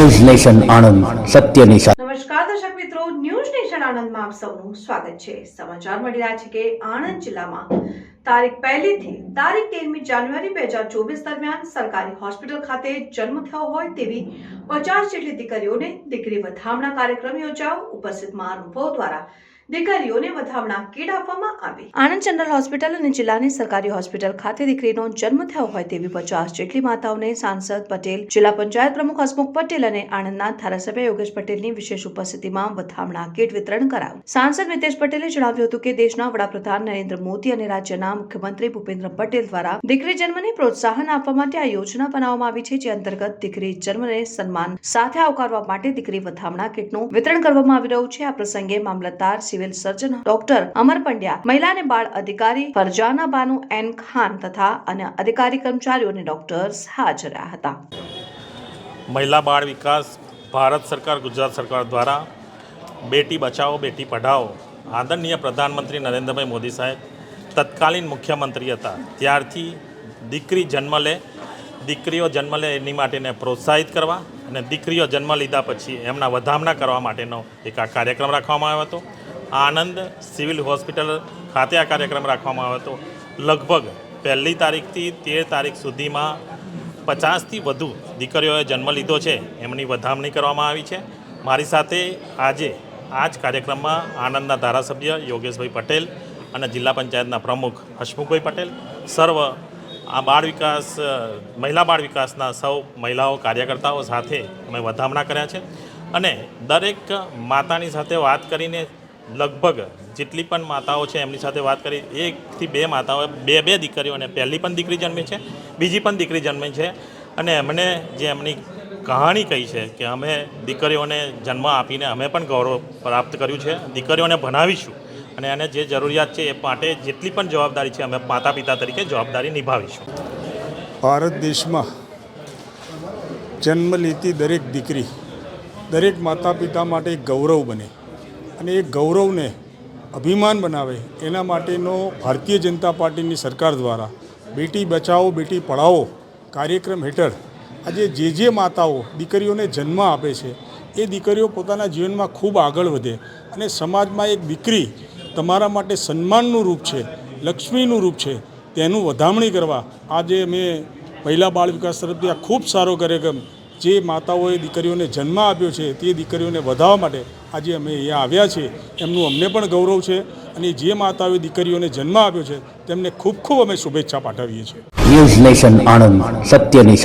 News nation Anand, સત્ય સાથે નમસ્કાર દર્શક મિત્રો, ન્યૂઝ નેશન આણંદમાં આપ સૌનું સ્વાગત છે. સમાચાર મળી રહ્યા છે કે આણંદ જિલ્લામાં તારીખ પહેલી થી તારીખ તેરમી જાન્યુઆરી બે હજાર ચોવીસ દરમિયાન સરકારી હોસ્પિટલ ખાતે જન્મ થયો હોય તેવી પચાસ જેટલી દીકરીઓને દીકરી વધામણા કાર્યક્રમ યોજાયો. ઉપસ્થિત મહાનુભાવો દ્વારા દીકરીઓને વધામણા કીટ આપવામાં આવી. આણંદ જનરલ હોસ્પિટલ અને જિલ્લાની સરકારી હોસ્પિટલ ખાતે દીકરીનો જન્મ થયો હોય તેવી પચાસ જેટલી માતાઓને સાંસદ પટેલ, જિલ્લા પંચાયત પ્રમુખ હસમુખ પટેલ અને આણંદના ધારાસભ્ય યોગેશ પટેલની વિશેષ ઉપસ્થિતિમાં વધામણા કીટ વિતરણ કરાયું. સાંસદ મિતેશ પટેલે જણાવ્યું હતું કે દેશના વડાપ્રધાન નરેન્દ્ર મોદી અને રાજ્યના મુખ્યમંત્રી ભૂપેન્દ્ર પટેલ દ્વારા દીકરી જન્મને પ્રોત્સાહન આપવા માટે આ યોજના બનાવવામાં આવી છે, જે અંતર્ગત દીકરી જન્મને સન્માન સાથે આવકારવા માટે દીકરી વધામણા કીટનું વિતરણ કરવામાં આવી રહ્યું છે. આ પ્રસંગે મામલતદાર civil surgeon doctor Amar Pandya, મહિલા અને બાળ અધિકારી ફરજાના બાનુ એન ખાન તથા અન્ય અધિકારી કર્મચારીઓ અને ડોક્ટર્સ હાજર હતા. મહિલા બાળ વિકાસ ભારત સરકાર, ગુજરાત સરકાર દ્વારા બેટી બચાવો, બેટી પઢાઓ, આદરણીય પ્રધાનમંત્રી નરેન્દ્રભાઈ મોદી સાહેબ તત્કાલીન મુખ્યમંત્રી હતા. ત્યારથી દીકરી જન્મ લે, દીકરીઓ જન્મ લે એની માટેને પ્રોત્સાહિત કરવા અને દીકરીઓ જન્મ લીધા પછી એમના વધામણા કરવા માટેનો એક આ કાર્યક્રમ રાખવામાં આવ્યો હતો. આણંદ સિવિલ હોસ્પિટલ ખાતે આ કાર્યક્રમ રાખવામાં આવ્યો હતો. લગભગ પહેલી તારીખથી તેર તારીખ સુધીમાં પચાસથી વધુ દીકરીઓએ જન્મ લીધો છે. એમની વધામણી કરવામાં આવી છે. મારી સાથે આજે આ જ કાર્યક્રમમાં આણંદના ધારાસભ્ય યોગેશભાઈ પટેલ અને જિલ્લા પંચાયતના પ્રમુખ હસમુખભાઈ પટેલ. સર્વ આ બાળ વિકાસ, મહિલા બાળ વિકાસના સૌ મહિલાઓ કાર્યકર્તાઓ સાથે અમે વધામણા કર્યા છે. અને દરેક માતાની સાથે વાત કરીને લગભગ જેટલી પણ માતાઓ છે, એમની સાથે વાત કરી, એકથી બે માતાઓ, બે બે દીકરીઓને પહેલી પણ દીકરી જન્મી છે, બીજી પણ દીકરી જન્મી છે. અને એમને જે એમની કહાણી કહી છે કે અમે દીકરીઓને જન્મ આપીને અમે પણ ગૌરવ પ્રાપ્ત કર્યું છે, દીકરીઓને ભણાવીશું. અને એને જે જરૂરિયાત છે એ માટે જેટલી પણ જવાબદારી છે, અમે માતા પિતા તરીકે જવાબદારી નિભાવીશું. ભારત દેશમાં જન્મ લેતી દરેક દીકરી દરેક માતા પિતા માટે ગૌરવ બને. અને એ ગૌરવને અભિમાન બનાવે એના માટેનો ભારતીય જનતા પાર્ટીની સરકાર દ્વારા બેટી બચાવો, બેટી પઢાઓ કાર્યક્રમ હેઠળ આજે જે જે માતાઓ દીકરીઓને જન્મ આપે છે, એ દીકરીઓ પોતાના જીવનમાં ખૂબ આગળ વધે અને સમાજમાં એક દીકરી તમારા માટે સન્માનનું રૂપ છે, લક્ષ્મીનું રૂપ છે, તેનું વધામણી કરવા આજે અમે મહિલા બાળ વિકાસ તરફથી આ ખૂબ સારો કાર્યક્રમ જે માતાઓએ દીકરીઓને જન્મ આપ્યો છે તે દીકરીઓને વધાવવા માટે આજે અમે અહીંયા આવ્યા છીએ. એમનું અમને પણ ગૌરવ છે અને જે માતાઓએ દીકરીઓને જન્મ આપ્યો છે તેમને ખૂબ ખૂબ અમે શુભેચ્છા પાઠવીએ છીએ. ન્યૂઝ નેશન આણંદ સત્યની